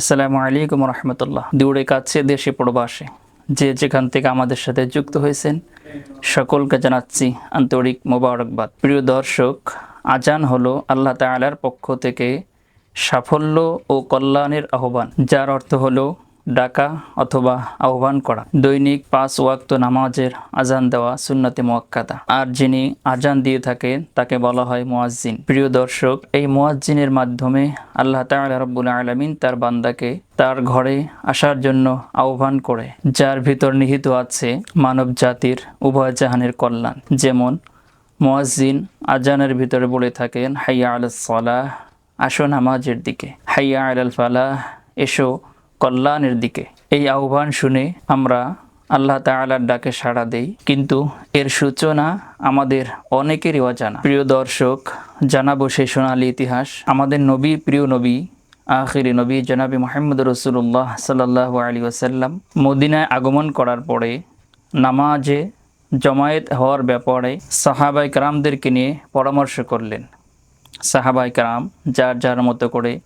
আসসালামু আলাইকুম রহমতুল্লাহ দূরে কাছে, দেশে প্রবাসে। যে যেখান থেকে আমাদের সাথে যুক্ত হয়েছেন, সকলকে জানাচ্ছি আন্তরিক মোবারকবাদ। প্রিয় দর্শক, আজান হলো আল্লাহ তালার পক্ষ থেকে সাফল্য ও কল্যাণের আহ্বান, যার অর্থ হলো ডাকা অথবা আহ্বান করা। দৈনিক পাঁচ ওয়াক্ত নামাজের আজান দেওয়া সুন্নতে মোয়াক্কাদা। আর যিনি আজান দিয়ে থাকেন তাকে বলা হয় মুয়াজ্জিন। প্রিয় দর্শক, এই মুয়াজ্জিনের মাধ্যমে আল্লাহ তাআলা রব্বুল আলামিন তার বান্দাকে তার ঘরে আসার জন্য আহ্বান করে, যার ভিতর নিহিত আছে মানব জাতির উভয় জাহানের কল্যাণ। যেমন, মুয়াজ্জিন আজানের ভিতরে বলে থাকেন, হাইয়া আলাস সালাহ, আসো নামাজের দিকে। হাইয়া আলাল ফালাহ, এসো কল্যাণের দিকে। এই আহ্বান শুনে আমরা আল্লাহ তাআলার ডাকে সাড়া দেই। কিন্তু এর সূচনা আমাদের অনেকেরই অজানা। প্রিয় দর্শক, জানাব সেই সোনালী ইতিহাস। আমাদের নবী, প্রিয় নবী, আখিরি নবী জনাবি মোহাম্মদ রসুল্লাহ সাল্লাহ আলী ওসাল্লাম মদিনায় আগমন করার পরে নামাজে জমায়েত হওয়ার ব্যাপারে সাহাবাই কারামদেরকে নিয়ে পরামর্শ করলেন। সাহাবাই কারাম যার যার মতো করে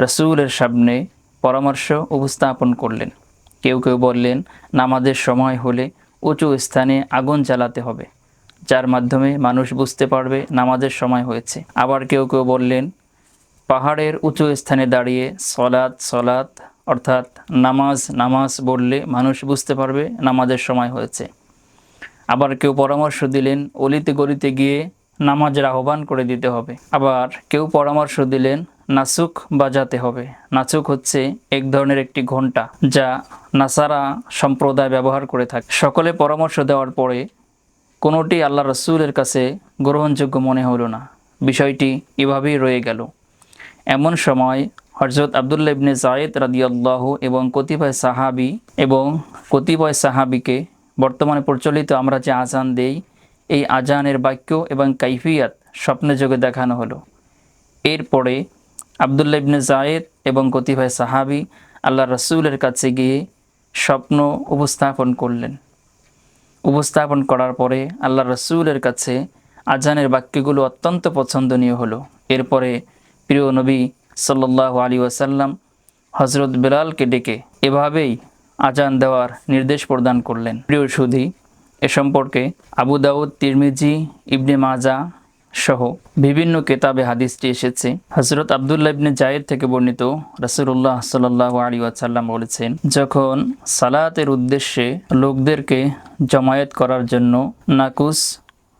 রসুলের সামনে পরামর্শ উপস্থাপন করলেন। কেউ কেউ বললেন, নামাজের সময় হলে উঁচু স্থানে আগুন জ্বালাতে হবে, যার মাধ্যমে মানুষ বুঝতে পারবে নামাজের সময় হয়েছে। আবার কেউ কেউ বললেন, পাহাড়ের উঁচু স্থানে দাঁড়িয়ে সলাৎ সলাৎ, অর্থাৎ নামাজ নামাজ বললে মানুষ বুঝতে পারবে নামাজের সময় হয়েছে। আবার কেউ পরামর্শ দিলেন, অলিতে গলিতে গিয়ে নামাজের আহ্বান করে দিতে হবে। আবার কেউ পরামর্শ দিলেন নাসুক বাজাতে হবে। নাচুক হচ্ছে এক ধরনের একটি ঘণ্টা যা নাসারা সম্প্রদায় ব্যবহার করে থাকে। সকলে পরামর্শ দেওয়ার পরে কোনোটি আল্লাহ রসুলের কাছে গ্রহণযোগ্য মনে হলো না। বিষয়টি এভাবেই রয়ে গেল। এমন সময় হজরত আবদুল্লা ইবনে জায়েদ রাদিয়াল্লাহু এবং কতিপয় সাহাবি এবং কতিপয় সাহাবিকে, বর্তমানে প্রচলিত আমরা যে আজান দেই, এই আজানের বাক্য এবং কাইফিয়াত স্বপ্নে যোগে দেখানো হলো। এরপরে আবদুল্লা ইবনে জায়েদ এবং কতিভাই সাহাবি আল্লাহ রসুলের কাছে গিয়ে স্বপ্ন উপস্থাপন করলেন। উপস্থাপন করার পরে আল্লাহ রসুলের কাছে আজানের বাক্যগুলো অত্যন্ত পছন্দনীয় হলো। এরপরে প্রিয় নবী সাল্লাহ আলী ওয়াসাল্লাম হজরত বেলালকে ডেকে এভাবেই আজান দেওয়ার নির্দেশ প্রদান করলেন। প্রিয় সুধী, এ সম্পর্কে আবু দাউদ, তিরমিজি, ইবনে মাজা সহ বিভিন্ন কেতাবে হাদিসটি এসেছে। হজরত আবদুল্লাহ ইবনে জায়েদ থেকে বর্ণিত রাসুল্লাহ সাল্লাহ আলী ওয়াসাল্লাম বলেছেন, যখন সালাতের উদ্দেশ্যে লোকদেরকে জমায়েত করার জন্য নাকুস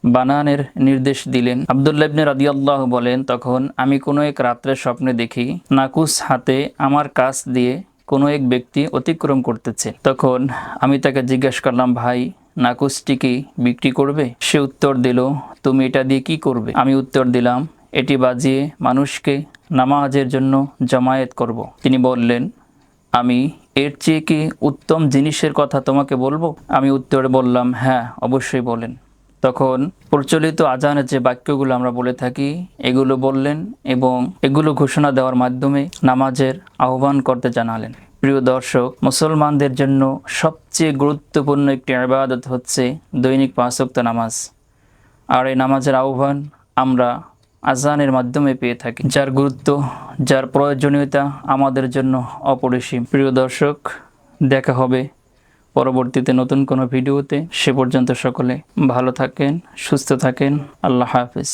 বানানের নির্দেশ দিলেন, আবদুল্লাহ ইবনে রাদিয়াল্লাহ বলেন, তখন আমি কোনো এক রাত্রে স্বপ্নে দেখি নাকুস হাতে আমার কাছ দিয়ে কোনো এক ব্যক্তি অতিক্রম করতেছে। তখন আমি তাকে জিজ্ঞেস করলাম, ভাই নাকুসটি কি বিক্রি করবে? সে উত্তর দিল, তুমি এটা দিয়ে কি করবে? আমি উত্তর দিলাম, এটি বাজিয়ে মানুষকে নামাজের জন্য জমায়েত করব। তিনি বললেন, আমি এর চেয়ে কি উত্তম জিনিসের কথা তোমাকে বলব? আমি উত্তরে বললাম হ্যাঁ অবশ্যই বলেন। তখন প্রচলিত আজানের যে বাক্যগুলো আমরা বলে থাকি, এগুলো বললেন এবং এগুলো ঘোষণা দেওয়ার মাধ্যমে নামাজের আহ্বান করতে জানালেন। প্রিয় দর্শক, মুসলমানদের জন্য সবচেয়ে গুরুত্বপূর্ণ একটি আবাদত হচ্ছে দৈনিক পাঁচক্ত নামাজ। আর এই নামাজের আহ্বান আমরা আজানের মাধ্যমে পেয়ে থাকি। যার গুরুত্ব, যার প্রয়োজনীয়তা আমাদের জন্য অপরিসীম। প্রিয় দর্শক, দেখা হবে পরবর্তীতে নতুন কোনো ভিডিওতে। সে পর্যন্ত সকলে ভালো থাকেন, সুস্থ থাকেন। আল্লাহ হাফিজ।